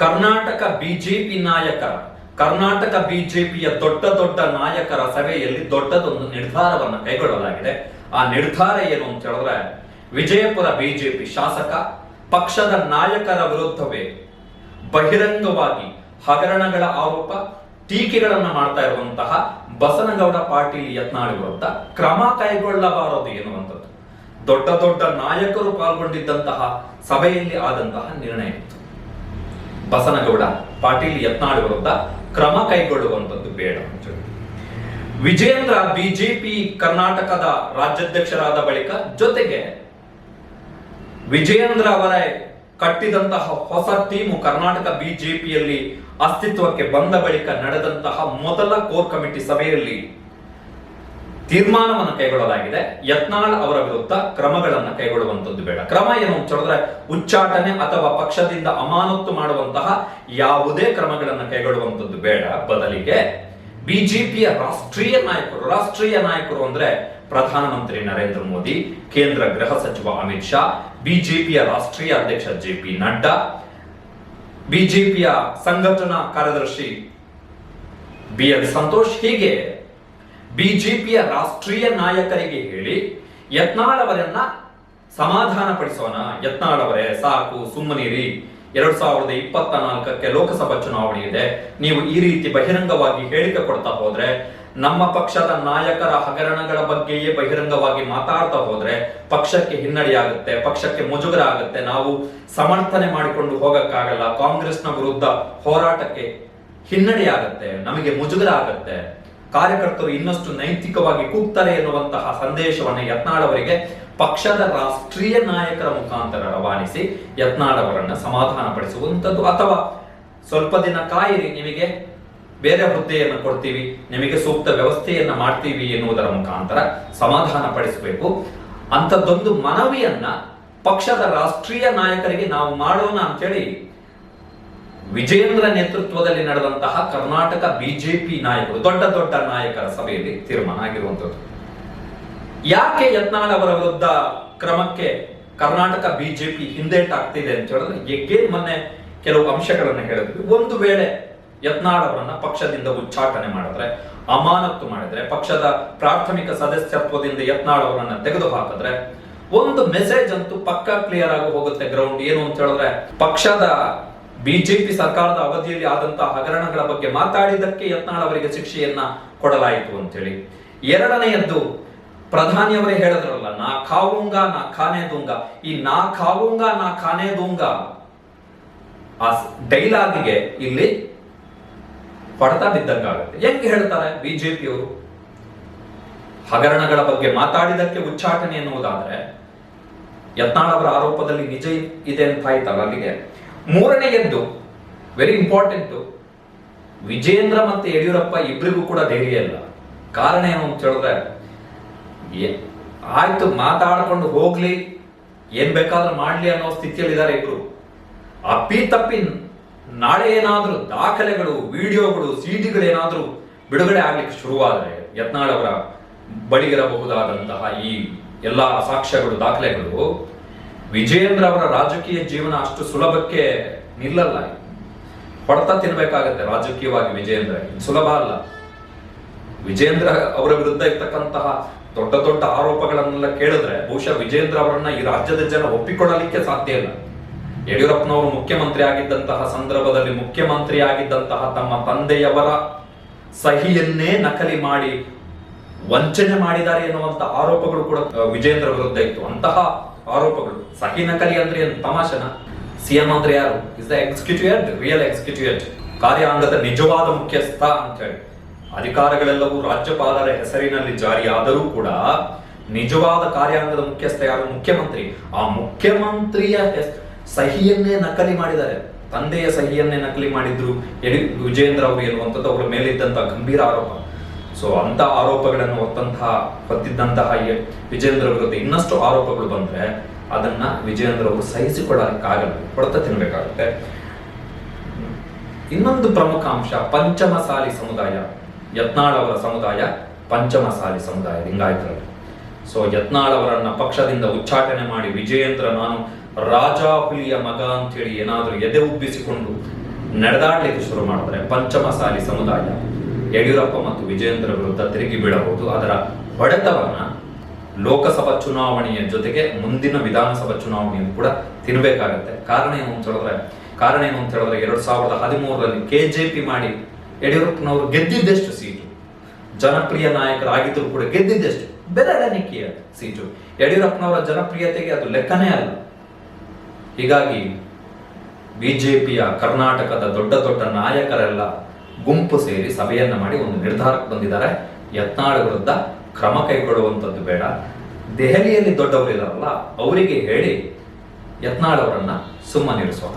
Karnataka BJP ನಾಯಕರ ಕರ್ನಾಟಕ ಬಿಜೆಪಿಯ ದೊಡ್ಡ ದೊಡ್ಡ ನಾಯಕರ ಸಭೆಯಲ್ಲಿ ದೊಡ್ಡದೊಂದು ನಿರ್ಧಾರವನ್ನು ಕೈಗೊಳ್ಳಲಾಗಿದೆ. ಆ ನಿರ್ಧಾರ ಏನು ಅಂತ ಹೇಳಿದ್ರೆ, ವಿಜಯಪುರ ಬಿಜೆಪಿ ಶಾಸಕ ಪಕ್ಷದ ನಾಯಕರ ವಿರುದ್ಧವೇ ಬಹಿರಂಗವಾಗಿ ಹಗರಣಗಳ ಆರೋಪ, ಟೀಕೆಗಳನ್ನು ಮಾಡ್ತಾ ಇರುವಂತಹ ಬಸನಗೌಡ ಪಾಟೀಲ್ ಯತ್ನಾಳ್ ವಿರುದ್ಧ ಕ್ರಮ ಕೈಗೊಳ್ಳಬಾರದು ಎನ್ನುವಂಥದ್ದು. ದೊಡ್ಡ ದೊಡ್ಡ ನಾಯಕರು ಪಾಲ್ಗೊಂಡಿದ್ದಂತಹ ಸಭೆಯಲ್ಲಿ ಆದಂತಹ ನಿರ್ಣಯ ಇತ್ತು. ಬಸನಗೌಡ ಪಾಟೀಲ್ ಯತ್ನಾಳ್ ವಿರುದ್ಧ ಕ್ರಮ ಕೈಗೊಳ್ಳುವಂತದ್ದು ಬೇಡ ಅಂತ ಬಿಜೆಪಿ ಕರ್ನಾಟಕದ ರಾಜ್ಯಾಧ್ಯಕ್ಷರಾದ ಬಳಿಕ ಜೊತೆಗೆ ವಿಜಯೇಂದ್ರ ಅವರ ಕಟ್ಟಿದಂತಹ ಹೊಸ ಟೀಮು ಕರ್ನಾಟಕ ಬಿಜೆಪಿಯಲ್ಲಿ ಅಸ್ತಿತ್ವಕ್ಕೆ ಬಂದ ಬಳಿಕ ನಡೆದಂತಹ ಮೊದಲ ಕೋರ್ ಕಮಿಟಿ ಸಭೆಯಲ್ಲಿ ತೀರ್ಮಾನವನ್ನು ಕೈಗೊಳ್ಳಲಾಗಿದೆ. ಯತ್ನಾಳ್ ಅವರ ವಿರುದ್ಧ ಕ್ರಮಗಳನ್ನು ಕೈಗೊಳ್ಳುವಂತದ್ದು ಬೇಡ. ಕ್ರಮ ಏನು ಅಂತ ಹೇಳಿದ್ರೆ, ಉಚ್ಚಾಟನೆ ಅಥವಾ ಪಕ್ಷದಿಂದ ಅಮಾನತು ಮಾಡುವಂತಹ ಯಾವುದೇ ಕ್ರಮಗಳನ್ನು ಕೈಗೊಳ್ಳುವಂತದ್ದು ಬೇಡ. ಬದಲಿಗೆ ಬಿಜೆಪಿಯ ರಾಷ್ಟ್ರೀಯ ನಾಯಕರು ರಾಷ್ಟ್ರೀಯ ನಾಯಕರು ಅಂದ್ರೆ ಪ್ರಧಾನಮಂತ್ರಿ ನರೇಂದ್ರ ಮೋದಿ, ಕೇಂದ್ರ ಗೃಹ ಸಚಿವ ಅಮಿತ್ ಶಾ, ಬಿಜೆಪಿಯ ರಾಷ್ಟ್ರೀಯ ಅಧ್ಯಕ್ಷ ಜೆ ಪಿ ನಡ್ಡಾ, ಬಿಜೆಪಿಯ ಸಂಘಟನಾ ಕಾರ್ಯದರ್ಶಿ ಬಿ ಎಲ್ ಸಂತೋಷ್, ಹೀಗೆ ಬಿಜೆಪಿಯ ರಾಷ್ಟ್ರೀಯ ನಾಯಕರಿಗೆ ಹೇಳಿ ಯತ್ನಾಳ್ ಅವರನ್ನ ಸಮಾಧಾನ ಪಡಿಸೋಣ ಯತ್ನಾಳ್ ಅವರೇ ಸಾಕು, ಸುಮ್ಮನಿರಿ. ಎರಡ್ ಸಾವಿರದ ಇಪ್ಪತ್ತ ನಾಲ್ಕಕ್ಕೆ ಲೋಕಸಭಾ ಚುನಾವಣೆ ಇದೆ. ನೀವು ಈ ರೀತಿ ಬಹಿರಂಗವಾಗಿ ಹೇಳಿಕೆ ಕೊಡ್ತಾ ಹೋದ್ರೆ, ನಮ್ಮ ಪಕ್ಷದ ನಾಯಕರ ಹಗರಣಗಳ ಬಗ್ಗೆಯೇ ಬಹಿರಂಗವಾಗಿ ಮಾತಾಡ್ತಾ ಹೋದ್ರೆ, ಪಕ್ಷಕ್ಕೆ ಹಿನ್ನಡೆಯಾಗುತ್ತೆ, ಪಕ್ಷಕ್ಕೆ ಮುಜುಗರ ಆಗುತ್ತೆ ನಾವು ಸಮರ್ಥನೆ ಮಾಡಿಕೊಂಡು ಹೋಗಕ್ಕಾಗಲ್ಲ. ಕಾಂಗ್ರೆಸ್ನ ವಿರುದ್ಧ ಹೋರಾಟಕ್ಕೆ ಹಿನ್ನಡೆಯಾಗುತ್ತೆ, ನಮಗೆ ಮುಜುಗರ ಆಗುತ್ತೆ ಕಾರ್ಯಕರ್ತರು ಇನ್ನಷ್ಟು ನೈತಿಕವಾಗಿ ಕೂಗ್ತಾರೆ ಎನ್ನುವಂತಹ ಸಂದೇಶವನ್ನು ಯತ್ನಾಳ್ ಅವರಿಗೆ ಪಕ್ಷದ ರಾಷ್ಟ್ರೀಯ ನಾಯಕರ ಮುಖಾಂತರ ರವಾನಿಸಿ ಯತ್ನಾಳ್ ಅವರನ್ನ ಸಮಾಧಾನ ಪಡಿಸುವಂತದ್ದು ಅಥವಾ ಸ್ವಲ್ಪ ದಿನ ಕಾಯಿರಿ, ನಿಮಗೆ ಬೇರೆ ಹುದ್ದೆಯನ್ನು ಕೊಡ್ತೀವಿ, ನಿಮಗೆ ಸೂಕ್ತ ವ್ಯವಸ್ಥೆಯನ್ನ ಮಾಡ್ತೀವಿ ಎನ್ನುವುದರ ಮುಖಾಂತರ ಸಮಾಧಾನ ಪಡಿಸಬೇಕು ಅಂಥದ್ದೊಂದು ಮನವಿಯನ್ನ ಪಕ್ಷದ ರಾಷ್ಟ್ರೀಯ ನಾಯಕರಿಗೆ ನಾವು ಮಾಡೋಣ ಅಂತೇಳಿ ವಿಜೇಂದ್ರ ನೇತೃತ್ವದಲ್ಲಿ ನಡೆದಂತಹ ಕರ್ನಾಟಕ ಬಿಜೆಪಿ ನಾಯಕರು, ದೊಡ್ಡ ದೊಡ್ಡ ನಾಯಕರ ಸಭೆಯಲ್ಲಿ ತೀರ್ಮಾನ ಆಗಿರುವಂತದ್ದು ಯಾಕೆ ಯತ್ನಾಳ್ ಅವರ ವಿರುದ್ಧ ಕ್ರಮಕ್ಕೆ ಕರ್ನಾಟಕ ಬಿಜೆಪಿ ಹಿಂದೇಟಾಗ್ತಿದೆ ಅಂತ ಹೇಳಿದ್ರೆ ಎಗ್ಗೆ ಮೊನ್ನೆ ಕೆಲವು ಅಂಶಗಳನ್ನು ಹೇಳಿದ್ವಿ ಒಂದು ವೇಳೆ ಯತ್ನಾಳ್ ಅವರನ್ನ ಪಕ್ಷದಿಂದ ಉಚ್ಚಾಟನೆ ಮಾಡಿದ್ರೆ, ಅಮಾನತ್ತು ಮಾಡಿದ್ರೆ, ಪಕ್ಷದ ಪ್ರಾಥಮಿಕ ಸದಸ್ಯತ್ವದಿಂದ ಯತ್ನಾಳ್ ಅವರನ್ನ ತೆಗೆದು ಹಾಕಿದ್ರೆ ಒಂದು ಮೆಸೇಜ್ ಅಂತೂ ಪಕ್ಕಾ ಕ್ಲಿಯರ್ ಆಗಿ ಹೋಗುತ್ತೆ ಗ್ರೌಂಡ್ ಏನು ಅಂತ ಹೇಳಿದ್ರೆ, ಪಕ್ಷದ ಬಿಜೆಪಿ ಸರ್ಕಾರದ ಅವಧಿಯಲ್ಲಿ ಆದಂತಹ ಹಗರಣಗಳ ಬಗ್ಗೆ ಮಾತಾಡಿದ್ದಕ್ಕೆ ಯತ್ನಾಳ್ ಅವರಿಗೆ ಶಿಕ್ಷೆಯನ್ನ ಕೊಡಲಾಯಿತು ಅಂತೇಳಿ. ಎರಡನೆಯದ್ದು ಪ್ರಧಾನಿಯವರೇ ಹೇಳಿದ್ರಲ್ಲ, ನಾ ಖಾವುಂಗ, ನಾ ಖಾನೆ ದುಂಗ. ಈ ನಾ ಖಾವುಂಗ, ನಾ ಖಾನೆ ದುಂಗ ಆ ಡೈಲಾಗ್ಗೆ ಇಲ್ಲಿ ಹೊಡೆತ ಬಿದ್ದಂಗಾಗುತ್ತೆ. ಹೆಂಗೆ ಹೇಳ್ತಾರೆ ಬಿಜೆಪಿಯವರು ಹಗರಣಗಳ ಬಗ್ಗೆ ಮಾತಾಡಿದಕ್ಕೆ ಉಚ್ಚಾಟನೆ ಎನ್ನುವುದಾದ್ರೆ, ಯತ್ನಾಳ್ ಅವರ ಆರೋಪದಲ್ಲಿ ನಿಜ ಇದೆ ಅಂತ ಆಯ್ತಲ್ಲ ಅಲ್ಲಿಗೆ. ಮೂರನೆಯದ್ದು ವೆರಿ ಇಂಪಾರ್ಟೆಂಟ್ ವಿಜೇಂದ್ರ ಮತ್ತೆ ಯಡಿಯೂರಪ್ಪ ಇಬ್ಬರಿಗೂ ಕೂಡ ಧೈರ್ಯ ಇಲ್ಲ. ಕಾರಣ ಏನು ಅಂತ ಹೇಳಿದ್ರೆ ಆಯ್ತು, ಮಾತಾಡ್ಕೊಂಡು ಹೋಗ್ಲಿ, ಏನ್ ಬೇಕಾದ್ರೂ ಮಾಡ್ಲಿ ಅನ್ನೋ ಸ್ಥಿತಿಯಲ್ಲಿದ್ದಾರೆ ಇಬ್ರು. ಅಪ್ಪಿ ತಪ್ಪಿ ನಾಳೆ ಏನಾದ್ರೂ ದಾಖಲೆಗಳು, ವಿಡಿಯೋಗಳು, ಸಿಡಿಗಳು ಏನಾದ್ರೂ ಬಿಡುಗಡೆ ಆಗ್ಲಿಕ್ಕೆ ಶುರುವಾದ್ರೆ, ಯತ್ನಾಳ್ ಅವರ ಬಳಿಗಿರಬಹುದಾದಂತಹ ಈ ಎಲ್ಲಾ ಸಾಕ್ಷ್ಯಗಳು, ದಾಖಲೆಗಳು ವಿಜಯೇಂದ್ರ ಅವರ ರಾಜಕೀಯ ಜೀವನ ಅಷ್ಟು ಸುಲಭಕ್ಕೆ ನಿಲ್ಲಲ್ಲ. ಹೊಡೆತ ತಿನ್ಬೇಕಾಗತ್ತೆ ರಾಜಕೀಯವಾಗಿ ವಿಜಯೇಂದ್ರ ಸುಲಭ ಅಲ್ಲ. ವಿಜೇಂದ್ರ ಅವರ ವಿರುದ್ಧ ಇರ್ತಕ್ಕಂತಹ ದೊಡ್ಡ ದೊಡ್ಡ ಆರೋಪಗಳನ್ನೆಲ್ಲ ಕೇಳಿದ್ರೆ ಬಹುಶಃ ವಿಜೇಂದ್ರ ಅವರನ್ನ ಈ ರಾಜ್ಯದ ಜನ ಒಪ್ಪಿಕೊಳ್ಳಲಿಕ್ಕೆ ಸಾಧ್ಯ ಇಲ್ಲ. ಯಡಿಯೂರಪ್ಪನವರು ಮುಖ್ಯಮಂತ್ರಿ ಆಗಿದ್ದಂತಹ ಸಂದರ್ಭದಲ್ಲಿ ಮುಖ್ಯಮಂತ್ರಿ ಆಗಿದ್ದಂತಹ ತಮ್ಮ ತಂದೆಯವರ ಸಹಿಯನ್ನೇ ನಕಲಿ ಮಾಡಿ ವಂಚನೆ ಮಾಡಿದ್ದಾರೆ ಎನ್ನುವಂತಹ ಆರೋಪಗಳು ಕೂಡ ವಿಜೇಂದ್ರ ವಿರುದ್ಧ ಇತ್ತು. ಅಂತಹ ಆರೋಪಗಳು. ಸಹಿ ನಕಲಿ ಅಂದ್ರೆ ಏನು? ತಮಾಷನ? ಸಿಎಂ ಅಂದ್ರೆ ಯಾರು? Is the executive head real executive head ಕಾರ್ಯಾಂಗದ ನಿಜವಾದ ಮುಖ್ಯಸ್ಥ ಅಂತ ಹೇಳಿ ಅಧಿಕಾರಗಳೆಲ್ಲವೂ ರಾಜ್ಯಪಾಲರ ಹೆಸರಿನಲ್ಲಿ ಜಾರಿಯಾದರೂ ಕೂಡ ನಿಜವಾದ ಕಾರ್ಯಾಂಗದ ಮುಖ್ಯಸ್ಥ ಯಾರು? ಮುಖ್ಯಮಂತ್ರಿ. ಆ ಮುಖ್ಯಮಂತ್ರಿಯ ಸಹಿಯನ್ನೇ ನಕಲಿ ಮಾಡಿದ್ದಾರೆ. ತಂದೆಯ ಸಹಿಯನ್ನೇ ನಕಲಿ ಮಾಡಿದ್ರು. ಯಡಿ ವಿಜೇಂದ್ರ ಅವರು ಎನ್ನುವಂಥದ್ದು ಅವರ ಮೇಲಿದ್ದಂತಹ ಗಂಭೀರ ಆರೋಪ. ಸೊ ಅಂತ ಆರೋಪಗಳನ್ನು ಹೊತ್ತಂತಹ ಹೊತ್ತಿದ್ದಂತಹ ವಿಜಯೇಂದ್ರ ವಿಜೇಂದ್ರ ವಿರುದ್ಧ ಇನ್ನಷ್ಟು ಆರೋಪಗಳು ಬಂದ್ರೆ ಅದನ್ನ ವಿಜೇಂದ್ರ ಅವರು ಸಹಿಸಿಕೊಳ್ಳಕ್ಕಾಗಲ್ಲ ಹೊಡೆತ ತಿನ್ಬೇಕಾಗುತ್ತೆ. ಇನ್ನೊಂದು ಪ್ರಮುಖ ಅಂಶ, ಪಂಚಮಸಾಲಿ ಸಮುದಾಯ. ಯತ್ನಾಳ್ ಅವರ ಸಮುದಾಯ, ಪಂಚಮಸಾಲಿ ಸಮುದಾಯ. ಲಿಂಗಾಯತರಲ್ಲಿ ಸೊ ಯತ್ನಾಳ್ ಅವರನ್ನ ಪಕ್ಷದಿಂದ ಉಚ್ಚಾಟನೆ ಮಾಡಿ, ವಿಜಯೇಂದ್ರ ನಾನು ರಾಜಾ ಹುಲಿಯ ಮಗ ಅಂತೇಳಿ ಏನಾದ್ರೂ ಎದೆ ಉಬ್ಬಿಸಿಕೊಂಡು ನಡೆದಾಡ್ಲಿಕ್ಕೆ ಶುರು ಮಾಡಿದ್ರೆ ಪಂಚಮಸಾಲಿ ಸಮುದಾಯ. ಯಡಿಯೂರಪ್ಪ ಮತ್ತು ವಿಜಯೇಂದ್ರ ವಿರುದ್ಧ ತಿರುಗಿ ಬೀಳಬಹುದು. ಅದರ ಹೊಡೆತವನ್ನ ಲೋಕಸಭಾ ಚುನಾವಣೆಯ ಜೊತೆಗೆ ಮುಂದಿನ ವಿಧಾನಸಭಾ ಚುನಾವಣೆಯನ್ನು ಕೂಡ ತಿನ್ಬೇಕಾಗತ್ತೆ. ಕಾರಣ ಏನು ಅಂತ ಹೇಳಿದ್ರೆ, ಕಾರಣ ಏನು ಅಂತ ಹೇಳಿದ್ರೆ ಎರಡ್ ಸಾವಿರದ ಹದಿಮೂರರಲ್ಲಿ ಕೆಜೆಪಿ ಮಾಡಿ ಯಡಿಯೂರಪ್ಪನವರು ಗೆದ್ದಿದ್ದೆಷ್ಟು ಸೀಟು. ಜನಪ್ರಿಯ ನಾಯಕರಾಗಿದ್ದರೂ ಕೂಡ ಗೆದ್ದಿದ್ದೆಷ್ಟು ಬೆರಳೆಣಿಕೆಯ ಸೀಟು. ಯಡಿಯೂರಪ್ಪನವರ ಜನಪ್ರಿಯತೆಗೆ ಅದು ಲೆಕ್ಕನೇ ಅಲ್ಲ. ಹೀಗಾಗಿ ಬಿಜೆಪಿಯ ಕರ್ನಾಟಕದ ದೊಡ್ಡ ದೊಡ್ಡ ನಾಯಕರೆಲ್ಲ ಗುಂಪು ಸೇರಿ ಸಭೆಯನ್ನ ಮಾಡಿ ಒಂದು ನಿರ್ಧಾರಕ್ಕೆ ಬಂದಿದ್ದಾರೆ. ಯತ್ನಾಳ ವಿರುದ್ಧ ಕ್ರಮ ಕೈಗೊಳ್ಳುವಂಥದ್ದು ಬೇಡ. ದೆಹಲಿಯಲ್ಲಿ ದೊಡ್ಡವರಿದಾರಲ್ಲ, ಅವರಿಗೆ ಹೇಳಿ ಯತ್ನಾಳ್ ಅವರನ್ನ ಸುಮ್ಮನಿರಿಸೋಣ